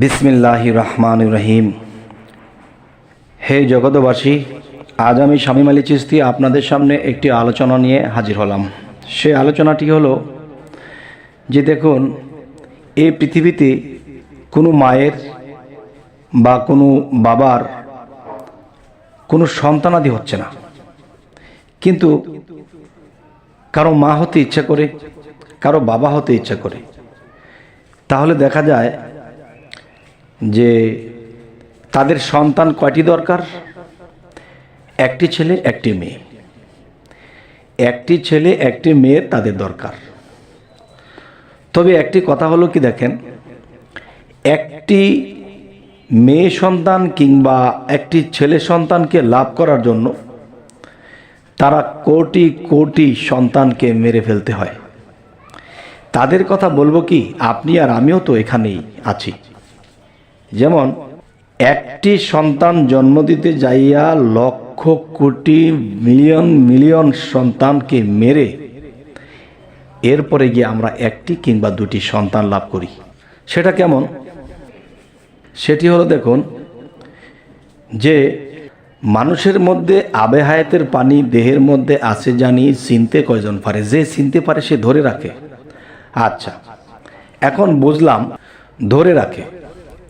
বিসমিল্লাহ রহমান রহিম। হে জগতবাসী আজ আমি শামীম আলী চিস্তি আপনাদের সামনে একটি আলোচনা নিয়ে হাজির হলাম। সে আলোচনাটি হলো যে দেখুন, এই পৃথিবীতে কোনো মায়ের বা কোনো বাবার কোনো সন্তানাদি হচ্ছে না। কিন্তু কারও মা হতে ইচ্ছা করে, কারও বাবা হতে ইচ্ছা করে। তাহলে দেখা যায় যে তাদের সন্তান কয়টি দরকার? একটি ছেলে, একটি মেয়ে। একটি ছেলে, একটি মেয়ে তাদের দরকার। তবে একটি কথা হলো কি দেখেন, একটি মেয়ে সন্তান কিংবা একটি ছেলে সন্তানকে লাভ করার জন্য তারা কোটি কোটি সন্তানকে মেরে ফেলতে হয়। তাদের কথা বলব কি, আপনি আর আমিও তো এখানেই আছি। যেমন, একটি সন্তান জন্ম দিতে যাইয়া লক্ষ কোটি মিলিয়ন মিলিয়ন সন্তানকে মেরে এরপরে গিয়ে আমরা একটি কিংবা দুটি সন্তান লাভ করি। সেটা কেমন? সেটি হলো দেখুন, যে মানুষের মধ্যে আবে হায়াতের পানি, দেহের মধ্যে আছে জানি, চিনতে কয়জন পারে? যে চিনতে পারে সে ধরে রাখে। আচ্ছা এখন বুঝলাম, ধরে রাখে।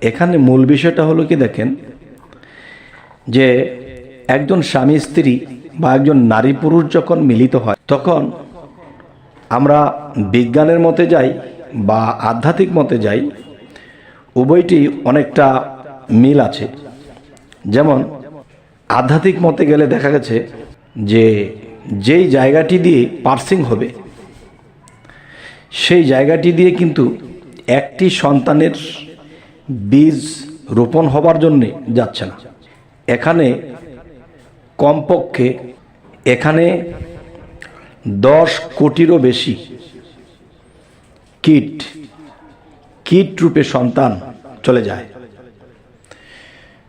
এখানে মূল বিষয়টা হলো কি দেখেন, যে একজন স্বামী স্ত্রী বা একজন নারী পুরুষ যখন মিলিত হয়, তখন আমরা বিজ্ঞানের মতে যাই বা আধ্যাত্মিক মতে যাই, উভয়টি অনেকটা মিল আছে। যেমন, আধ্যাত্মিক মতে গেলে দেখা গেছে যে যেই জায়গাটি দিয়ে পার্সিং হবে, সেই জায়গাটি দিয়ে কিন্তু একটি সন্তানের বীজ রোপণ হবার জন্যে যাচ্ছে না। এখানে কমপক্ষে এখানে দশ কোটিরও বেশি কিট কিট রূপে সন্তান চলে যায়।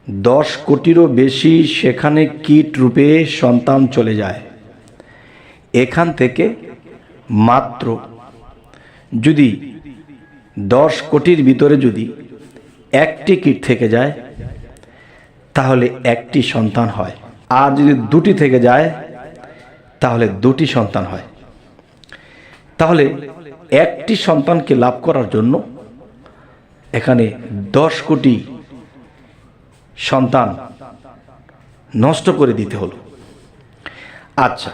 দশ কোটিরও বেশি সেখানে কিট রূপে সন্তান চলে যায়। এখান থেকে মাত্র যদি দশ কোটির ভিতরে যদি একটি কিট থেকে যায়, তাহলে একটি সন্তান হয়। আর যদি দুটি থেকে যায়, তাহলে দুটি সন্তান হয়। তাহলে একটি সন্তানকে লাভ করার জন্য এখানে দশ কোটি সন্তান নষ্ট করে দিতে হলো। আচ্ছা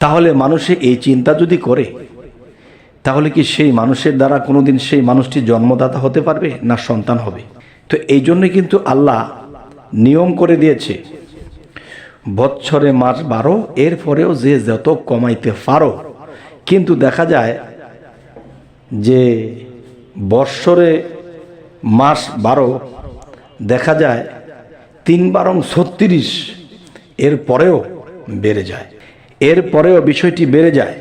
তাহলে মানুষে এই চিন্তা যদি করে তাহলে কি সেই মানুষের দ্বারা কোনোদিন সেই মানুষটি জন্মদাতা হতে পারবে না সন্তান হবে? তো এই জন্য কিন্তু আল্লাহ নিয়ম করে দিয়েছে, বৎসরে মাস বারো, এরপরেও যে যত কমাইতে পারো। কিন্তু দেখা যায় যে বৎসরে মাস বারো, দেখা যায় তিন বারং ছত্রিশ এর পরেও বেড়ে যায়। এর পরেও বিষয়টি বেড়ে যায়।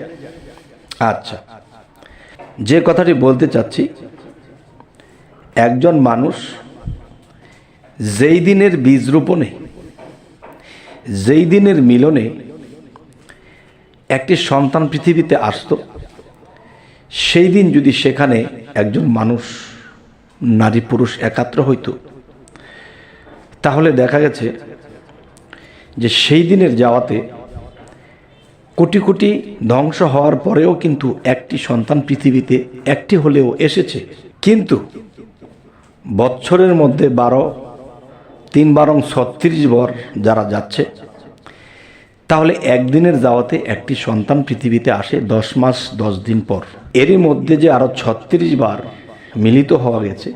আচ্ছা। যে কথাটি বলতে চাচ্ছি, একজন মানুষ যেই দিনের বীজ রোপণে, যেই দিনের মিলনে একটি সন্তান পৃথিবীতে আসতো, সেই দিন যদি সেখানে একজন মানুষ, নারী পুরুষ একাত্র হইতো, তাহলে দেখা গেছে যে সেই দিনের যাওয়াতে কোটি কোটি ধ্বংস হওয়ার পরেও কিন্তু একটি সন্তান পৃথিবীতে একটি হলেও এসেছে। কিন্তু বছরের মধ্যে বারো, তিন বারং ছত্রিশ বর যারা যাচ্ছে, তাহলে একদিনের যাওয়াতে একটি সন্তান পৃথিবীতে আসে দশ মাস, দশ দিন পর। এরই মধ্যে যে আরও ছত্রিশ বার মিলিত হওয়া গেছে,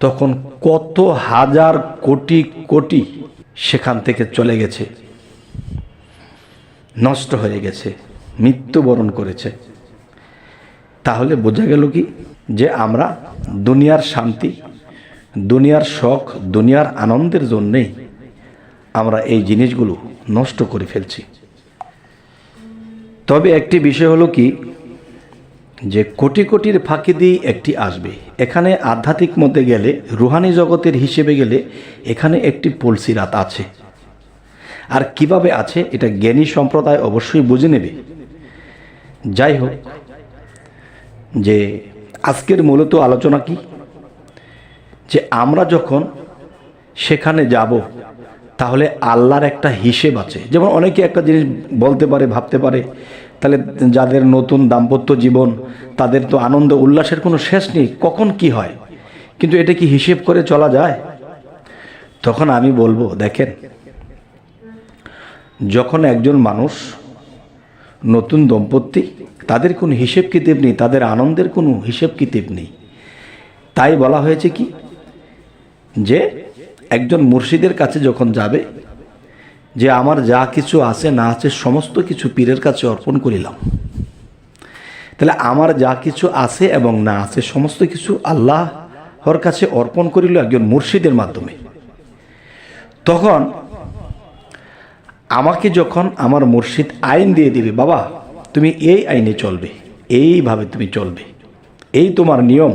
তখন কত হাজার কোটি কোটি সেখান থেকে চলে গেছে। নষ্ট হয়ে গেছে, মৃত্যুবরণ করেছে। তাহলে বোঝা গেল কি? যে আমরা দুনিয়ার শান্তি, দুনিয়ার শখ, দুনিয়ার আনন্দের জন্যেই আমরা এই জিনিসগুলো নষ্ট করে ফেলছি। তবে একটি বিষয় হলো কি? যে কোটি কোটির ফাঁকি দিয়ে একটি আসবে। এখানে আধ্যাত্মিক মধ্যে গেলে, রুহানি জগতের হিসেবে গেলে এখানে একটি পলসিরাত আছে। আর কীভাবে আছে এটা জ্ঞানী সম্প্রদায় অবশ্যই বুঝে নেবে। যাই হোক, যে আজকের মূলত আলোচনা কি? যে আমরা যখন সেখানে যাব, তাহলে আল্লাহর একটা হিসেব আছে। যেমন অনেকে একটা জিনিস বলতে পারে, ভাবতে পারে, তাহলে যাদের নতুন দাম্পত্য জীবন, তাদের তো আনন্দ উল্লাসের কোনো শেষ নেই, কখন কি হয়? কিন্তু এটা কি হিসেব করে চলা যায়? তখন আমি বলব, দেখেন যখন একজন মানুষ নতুন দম্পতি, তাদের কোনো হিসেব কিতেব নেই, তাদের আনন্দের কোনো হিসেব কিতেব নেই। তাই বলা হয়েছে কি? যে একজন মুর্শিদের কাছে যখন যাবে, যে আমার যা কিছু আছে, না আছে, সমস্ত কিছু পীরের কাছে অর্পণ করিলাম। তাহলে আমার যা কিছু আছে এবং না আছে, সমস্ত কিছু আল্লাহর কাছে অর্পণ করিল একজন মুর্শিদের মাধ্যমে। তখন আমাকে যখন আমার মুর্শিদ আইন দিয়ে দিবে, বাবা, তুমি এই আইনে চলবে, এইভাবে তুমি চলবে, এই তোমার নিয়ম।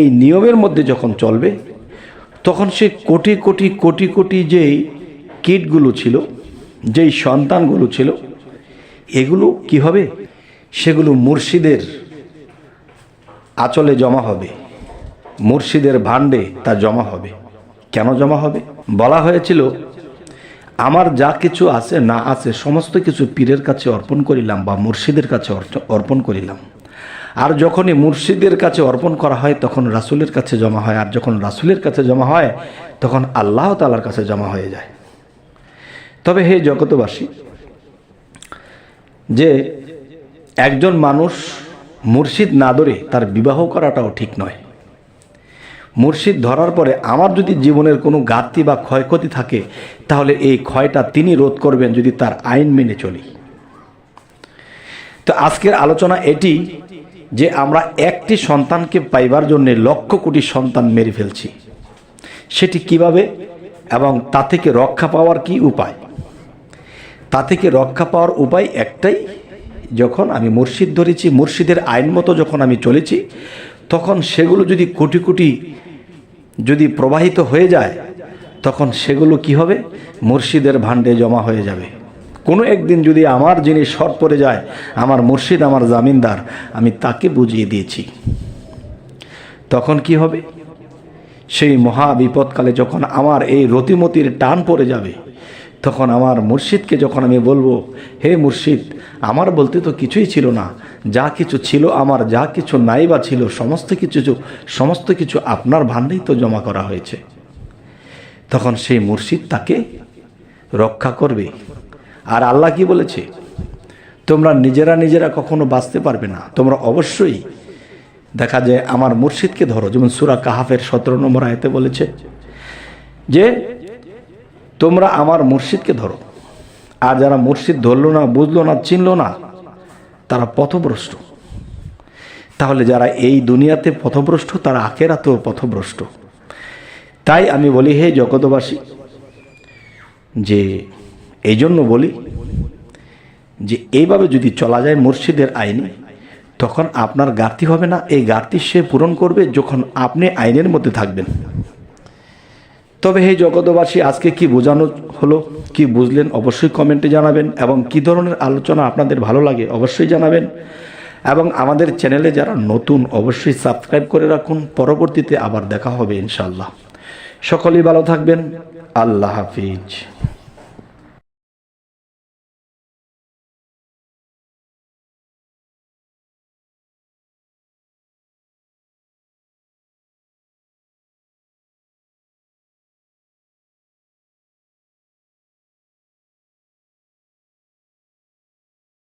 এই নিয়মের মধ্যে যখন চলবে, তখন সে কোটি কোটি কোটি কোটি যেই কিটগুলো ছিল, যেই সন্তানগুলো ছিল, এগুলো কি হবে? সেগুলো মুর্শিদের আচলে জমা হবে, মুর্শিদের ভাণ্ডে তা জমা হবে। কেন জমা হবে? বলা হয়েছিল আমার যা কিছু আছে, না আছে, সমস্ত কিছু পীরের কাছে অর্পণ করিলাম বা মুর্শিদের কাছে অর্পণ করিলাম। আর যখনই মুর্শিদের কাছে অর্পণ করা হয়, তখন রাসূলের কাছে জমা হয়। আর যখন রাসূলের কাছে জমা হয়, তখন আল্লাহ তালার কাছে জমা হয়ে যায়। তবে হে জগতবাসী যে একজন মানুষ মুর্শিদ না ধরে তার বিবাহ করাটাও ঠিক নয়। মুর্শিদ ধরার পরে আমার যদি জীবনের কোনো ঘাটতি বা ক্ষয়ক্ষতি থাকে, তাহলে এই ক্ষয়টা তিনি রোধ করবেন যদি তার আইন মেনে চলি। তো আজকের আলোচনা এটি যে আমরা একটি সন্তানকে পাইবার জন্য লক্ষ কোটি সন্তান মেরে ফেলছি। সেটি কীভাবে এবং তা থেকে রক্ষা পাওয়ার কি উপায়? তা থেকে রক্ষা পাওয়ার উপায় একটাই, যখন আমি মুর্শিদ ধরেছি, মুর্শিদের আইন মতো যখন আমি চলেছি, তখন সেগুলো যদি কোটি কোটি যদি প্রবাহিত হয়ে যায়, তখন সেগুলো কি হবে? মুর্শিদের ভাণ্ডে জমা হয়ে যাবে। কোনো একদিন যদি আমার জিনিস শর্ট পড়ে যায়, আমার মুর্শিদ আমার জামিনদার, আমি তাকে বুঝিয়ে দিয়েছি। তখন কি হবে? সেই মহা বিপদকালে যখন আমার এই রতিমতির টান পড়ে যাবে তখন আমার মুর্শিদকে যখন আমি বলব, হে মুর্শিদ, আমার বলতে তো কিছুই ছিল না। যা কিছু ছিল আমার, যা কিছু নাই বা ছিল, সমস্ত কিছু সমস্ত কিছু আপনার ভাণ্ডেই তো জমা করা হয়েছে। তখন সেই মুর্শিদ তাকে রক্ষা করবে। আর আল্লাহ কি বলেছে? তোমরা নিজেরা নিজেরা কখনো বাঁচতে পারবে না। তোমরা অবশ্যই দেখা যায় আমার মুর্শিদকে ধরো। যেমন সুরা কাহাফের সতেরো নম্বর আয়তে বলেছে যে তোমরা আমার মুর্শিদকে ধরো। আর যারা মুর্শিদ ধরলো না, বুঝলো না, চিনলো না, তারা পথভ্রষ্ট। তাহলে যারা এই দুনিয়াতে পথভ্রষ্ট, তারা আখেরাতেও পথভ্রষ্ট। তাই আমি বলি, হে জগতবাসী যে এই জন্য বলি যে, এইভাবে যদি চলা যায় মুর্শিদের আইনে, তখন আপনার ঘাটতি হবে না। এই ঘাটতি সে পূরণ করবে যখন আপনি আইনের মধ্যে থাকবেন। তবে হে জগতবাসী আজকে কি বোঝানো হলো? কি বুঝলেন? অবশ্যই কমেন্টে জানাবেন এবং কি ধরনের আলোচনা আপনাদের ভালো লাগে অবশ্যই জানাবেন। এবং আমাদের চ্যানেলে যারা নতুন, অবশ্যই সাবস্ক্রাইব করে রাখুন। পরবর্তীতে আবার দেখা হবে ইনশাল্লাহ সকলেই ভালো থাকবেন। আল্লাহ হাফিজ।